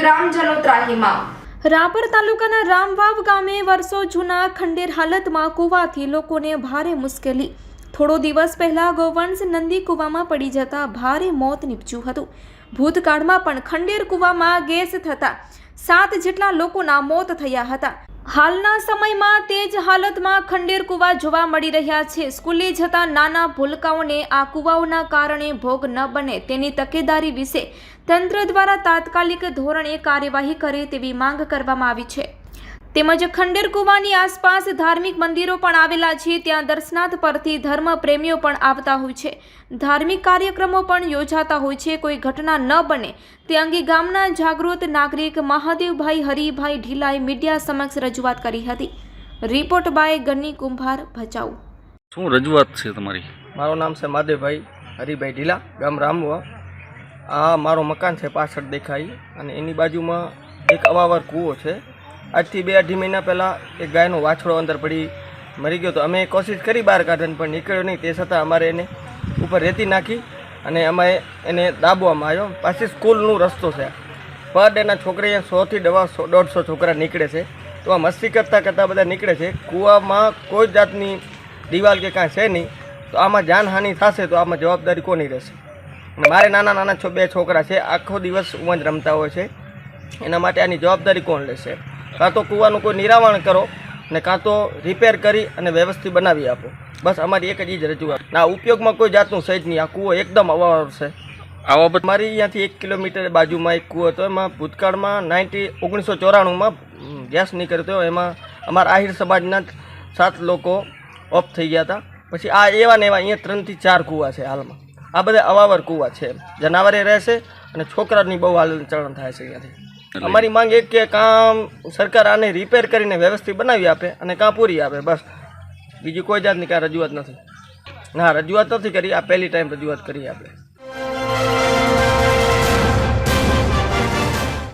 ગ્રામજનો ત્રાહીમાં રાપર તાલુકાના રામવાવ ગામે વર્ષો જૂના ખંડેર હાલતમાં કૂવાથી લોકોને ભારે મુશ્કેલી. થોડો દિવસ પહેલા ગોવંશ નંદી કૂવામાં પડી જતા ભારે મોત નીપજ્યું હતું. ભૂતકાળમાં પણ ખંડેર કૂવામાં ગેસ થતા સાત જેટલા લોકોના મોત થયા હતા. હાલના સમયમાં તે જ હાલતમાં ખંડેર કૂવા જોવા મળી રહ્યા છે. સ્કૂલે જતા નાના ભૂલકાઓને આ કૂવાઓના કારણે ભોગ ન બને તેની તકેદારી વિશે તંત્ર દ્વારા તાત્કાલિક ધોરણે કાર્યવાહી કરે તેવી માંગ કરવામાં આવી છે. તેમજ ખંડેર કુવાની આસપાસ ધાર્મિક મંદિરો પણ આવેલા છે. ત્યાં દર્શનાર્થ પરથી ધર્મ પ્રેમીઓ પણ આવતા હોય છે. ધાર્મિક કાર્યક્રમો પણ યોજાતા હોય છે. કોઈ ઘટના ન બને. તે અંગે ગામના જાગૃત નાગરિક મહાદેવભાઈ હરિભાઈ ઢીલાએ મીડિયા સમક્ષ રજૂઆત કરી હતી. રિપોર્ટ બાય ગની કુંભાર ભચાઉ. શું રજૂઆત છે તમારી? મારું નામ છે મહાદેવભાઈ હરિભાઈ ઢીલા ગામ રામવા આ મારું મકાન છે પાછળ દેખાય અને એની બાજુમાં એક અવાવર કૂવો છે. આજથી બે અઢી મહિના પહેલાં એક ગાયનો વાછડો અંદર પડી મરી ગયો તો અમે કોશિશ કરી બહાર કાઢવાની, પણ નીકળ્યો નહીં. તે છતાં અમારે એને ઉપર રેતી નાખી અને અમે એને દાબવામાં આવ્યો. પાછી સ્કૂલનો રસ્તો છે. પર ડેના છોકરા સોથી દવા દોઢસો છોકરા નીકળે છે. તો આ મસ્તી કરતાં કરતાં બધા નીકળે છે. કૂવામાં કોઈ જાતની દિવાલ કે કાંઈ છે નહીં. તો આમાં જાનહાનિ થશે તો આમાં જવાબદારી કોની રહેશે? મારે નાના નાના છો, બે છોકરા છે. આખો દિવસ ઉમજ રમતા હોય છે. એના માટે આની જવાબદારી કોણ લેશે? કાં તો કૂવાનું કોઈ નિરાવરણ કરો ને કાં તો રિપેર કરી અને વ્યવસ્થિત બનાવી આપો. બસ અમારી એક જ ઈ જ રજૂઆત. ના ઉપયોગમાં કોઈ જાતનું સહિત નહીં. આ કૂવો એકદમ અવાવર છે આ બાબત મારી અહીંયાથી એક કિલોમીટર બાજુમાં એક કૂવો હતો. એમાં ભૂતકાળમાં નાઇન્ટી ઓગણીસો ચોરાણુંમાં ગેસ નીકળ્યો હતો. એમાં અમારા આહિર સમાજના સાત લોકો ઓફ થઈ ગયા હતા. પછી આ એવા ને એવા અહીંયા ત્રણથી ચાર કૂવા છે હાલમાં. આ બધા અવાવર કૂવા છે જનાવરે રહેશે અને છોકરાની બહુ હાલ ચલણ થાય છે અહીંયાથી. અમારી માંગ એક કે કામ સરકાર આને રિપેર કરીને વ્યવસ્થિત બનાવી આપે અને કાં પૂરી આપે, બસ. બીજી કોઈ જાતની કાંઈ રજૂઆત નથી. ના, રજૂઆત નથી કરી, આ પહેલી ટાઈમ રજૂઆત કરી આપણે